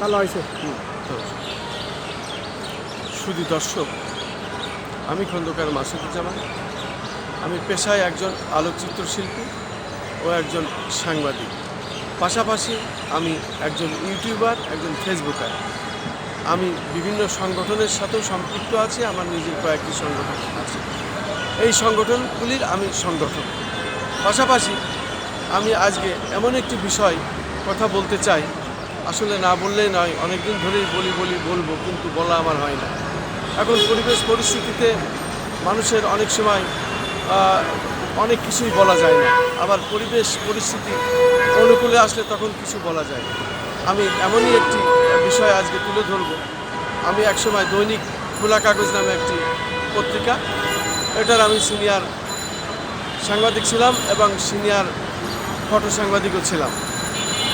ভালো হয়েছে। শুধু দর্শক, আমি খন্দকার মাসুদুজ্জামান আমি পেশায় একজন আলোকচিত্র শিল্পী ও একজন সাংবাদিক। পাশাপাশি আমি একজন ইউটিউবার, একজন ফেসবুকার। আমি বিভিন্ন সংগঠনের সাথেও সম্পৃক্ত আছি, আমার নিজের কয়েকটি সংগঠন আছে। এই সংগঠনগুলির আমি সংগঠন পাশাপাশি আমি আজকে এমন একটি বিষয় কথা বলতে চাই আসলে না বললেই নয়, অনেকদিন ধরেই বলি বলি, বলব, কিন্তু বলা আমার হয় না। এখন পরিবেশ পরিস্থিতিতে মানুষের অনেক সময় অনেক কিছুই বলা যায় না। আবার পরিবেশ পরিস্থিতি অনুকূলে আসলে তখন কিছু বলা যায়। আমি এমনই একটি বিষয় আজকে তুলে ধরব। আমি একসময় দৈনিক খোলা কাগজ নামে একটি পত্রিকা, এটার আমি সিনিয়র সাংবাদিক ছিলাম এবং সিনিয়র ফটো সাংবাদিকও ছিলাম।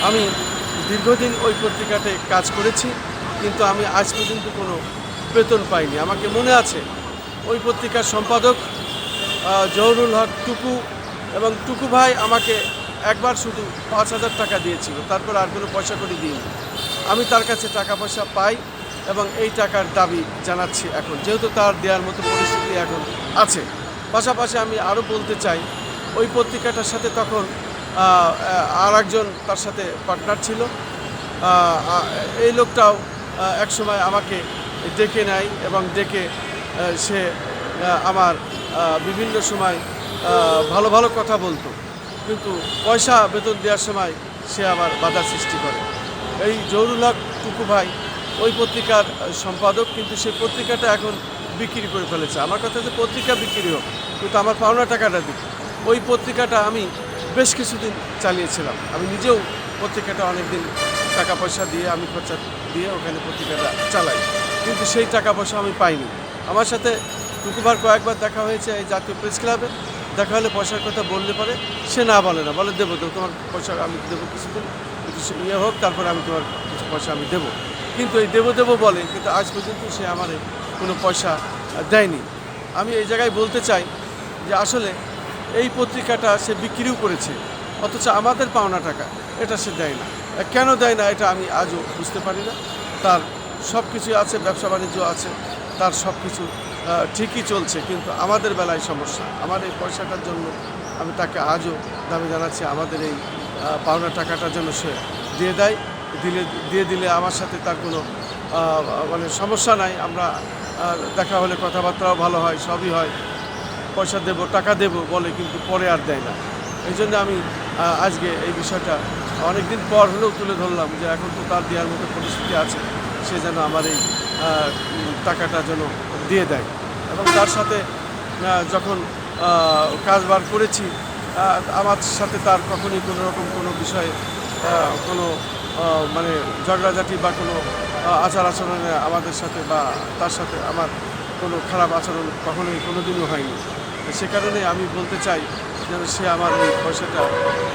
আমি দীর্ঘদিন ওই পত্রিকাতে কাজ করেছি, কিন্তু আমি আজ পর্যন্ত কোনো বেতন পাইনি। আমাকে মনে আছে, ওই পত্রিকার সম্পাদক জহরুল হক টুকু এবং টুকু ভাই আমাকে একবার শুধু পাঁচ হাজার টাকা দিয়েছিল, তারপর আর কোনো পয়সা করে দিইনি। আমি তার কাছে টাকা পয়সা পাই এবং এই টাকার দাবি জানাচ্ছি এখন, যেহেতু তার দেওয়ার মতো পরিস্থিতি এখন আছে। পাশাপাশি আমি আরও বলতে চাই, ওই পত্রিকাটার সাথে তখন আর একজন তার সাথে পার্টনার ছিল। এই লোকটাও একসময় আমাকে ডেকে নেয় এবং ডেকে সে আমার বিভিন্ন সময় ভালো ভালো কথা বলতো। কিন্তু পয়সা বেতন দেওয়ার সময় সে আমার বাধা সৃষ্টি করে। এই জহুরুল হক টুকু ভাই, ওই পত্রিকার সম্পাদক, কিন্তু সেই পত্রিকাটা এখন বিক্রি করে ফেলেছে। আমার কথা যে পত্রিকা বিক্রি হোক, কিন্তু আমার পাওনা টাকাটা দিক। ওই পত্রিকাটা আমি বেশ কিছুদিন চালিয়েছিলাম। আমি নিজেও পত্রিকাটা অনেক দিন টাকা পয়সা দিয়ে, আমি খরচা দিয়ে ওখানে পত্রিকাটা চালাই। কিন্তু সেই টাকা পয়সা আমি পাইনি। আমার সাথে টুকুবার কয়েকবার দেখা হয়েছে এই জাতীয় প্রেস ক্লাবে। দেখা হলে পয়সার কথা বললে পরে সে না বলে না, বলে দেবো দেবো তোমার পয়সা আমি দেবো কিছুদিন। কিছু ইয়ে হোক, তারপরে আমি তোমার কিছু পয়সা আমি দেবো। কিন্তু এই দেবো দেবো বলে, কিন্তু আজ পর্যন্ত সে আমার কোনো পয়সা দেয়নি। আমি এই জায়গায় বলতে চাই যে আসলে এই পত্রিকাটা সে বিক্রিও করেছে, অথচ আমাদের পাওনা টাকা এটা সে দেয় না। কেন দেয় না এটা আমি আজও বুঝতে পারি না। তার সব কিছুই আছে, ব্যবসা বাণিজ্য আছে, তার সব কিছু ঠিকই চলছে, কিন্তু আমাদের বেলায় সমস্যা। আমার এই পয়সাটার জন্য আমি তাকে আজও দাবি জানাচ্ছি, আমাদের এই পাওনা টাকাটা যেন সে দিয়ে দেয়, দিলে, দিয়ে দিলে আমার সাথে তার কোনো মানে সমস্যা নাই। আমরা দেখা হলে কথাবার্তাও ভালো হয়, সবই হয়। পয়সা দেব, টাকা দেব বলে কিন্তু পরে আর দেয় না। এই জন্য আমি আজকে এই বিষয়টা অনেকদিন পর হলেও তুলে ধরলাম যে এখন তো তার দেওয়ার মতো পরিস্থিতি আছে, সে যেন আমার এই টাকাটা যেন দিয়ে দেয়। এবং তার সাথে যখন কাজবার করেছি আমার সাথে তার কখনই কোনো রকম কোনো বিষয়ে কোনো মানে ঝগড়াঝাটি বা কোনো আচার আচরণে আমাদের সাথে বা তার সাথে আমার কোনো খারাপ আচরণ কখনোই কোনো দিনও হয়নি সে কারণে আমি বলতে চাই যেন সে আমার এই পয়সাটা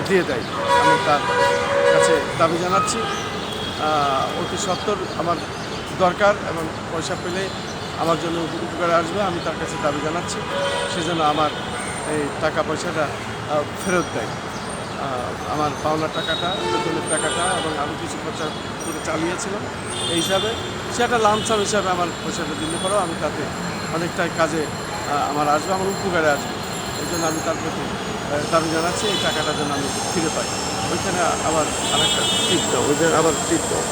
দিয়ে দেয়। আমি তার কাছে দাবি জানাচ্ছি। অতি সত্তর আমার দরকার এবং পয়সা পেলে আমার জন্য উপকারে আসবে, আমি তার কাছে দাবি জানাচ্ছি। সে যেন আমার এই টাকা পয়সাটা ফেরত দেয়। আমার পাওনা টাকাটা বেতনের টাকাটা এবং আমি কিছু খরচা করে চালিয়েছিলাম এই হিসাবে। সে একটা লামসাম হিসাবে আমার পয়সাটা দিলে। পরেও আমি তাতে অনেকটাই কাজে আমার আসবে, আমার উপকারে আসবে। এই জন্য আমি তার প্রতি দাবি জানাচ্ছি, এই টাকাটা যেন আমি ফিরে পাই। ওইখানে আবার আরেকটা টিপ দাও। ওইখানে আবার দাও।